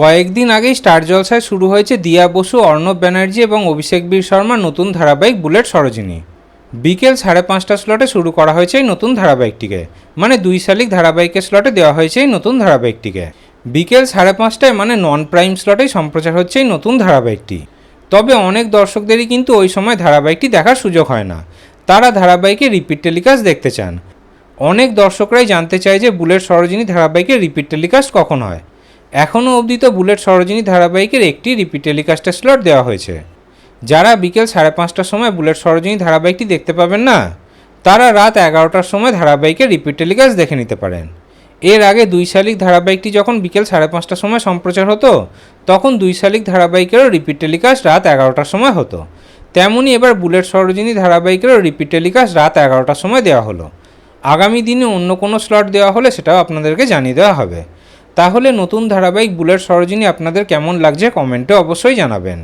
কয়েকদিন আগেই স্টার জলসায় শুরু হয়েছে দিয়া বসু, অর্ণব ব্যানার্জি এবং অভিষেক বীর শর্মার নতুন ধারাবাহিক বুলেট সরোজিনী। বিকেল সাড়ে পাঁচটা স্লটে শুরু করা হয়েছে এই নতুন ধারাবাহিকটিকে। মানে দুই শালিক ধারাবাহিকের স্লটে দেওয়া হয়েছে এই নতুন ধারাবাহিকটিকে। বিকেল সাড়ে পাঁচটায় মানে নন প্রাইম স্লটেই সম্প্রচার হচ্ছে এই নতুন ধারাবাহিকটি। তবে অনেক দর্শকদেরই কিন্তু ওই সময় ধারাবাহিকটি দেখার সুযোগ হয় না। তারা ধারাবাহিকে রিপিট টেলিকাস্ট দেখতে চান। অনেক দর্শকরাই জানতে চায় যে বুলেট সরোজিনী ধারাবাহিকের রিপিট টেলিকাস্ট কখন হয়। এখনও অবধি তো বুলেট সরোজিনী ধারাবাহিকের একটি রিপিট টেলিকাস্টের স্লট দেওয়া হয়েছে। যারা বিকেল সাড়ে পাঁচটার সময় বুলেট সরোজিনী ধারাবাহিকটি দেখতে পাবেন না, তারা রাত এগারোটার সময় ধারাবাহিকের রিপিট টেলিকাস্ট দেখে নিতে পারেন। এর আগে দুই শালিক ধারাবাহিকটি যখন বিকেল সাড়ে পাঁচটার সময় সম্প্রচার হতো, তখন দুই শালিক ধারাবাহিকেরও রিপিট টেলিকাস্ট রাত এগারোটার সময় হতো। তেমনই এবার বুলেট সরোজিনী ধারাবাহিকেরও রিপিট টেলিকাস্ট রাত এগারোটার সময় দেওয়া হলো। আগামী দিনে অন্য কোনো স্লট দেওয়া হলে সেটাও আপনাদেরকে জানিয়ে দেওয়া হবে। তাহলে নতুন ধারাবাহিক বুলেট সরোজিনী আপনাদের কেমন লাগছে কমেন্টে অবশ্যই জানাবেন।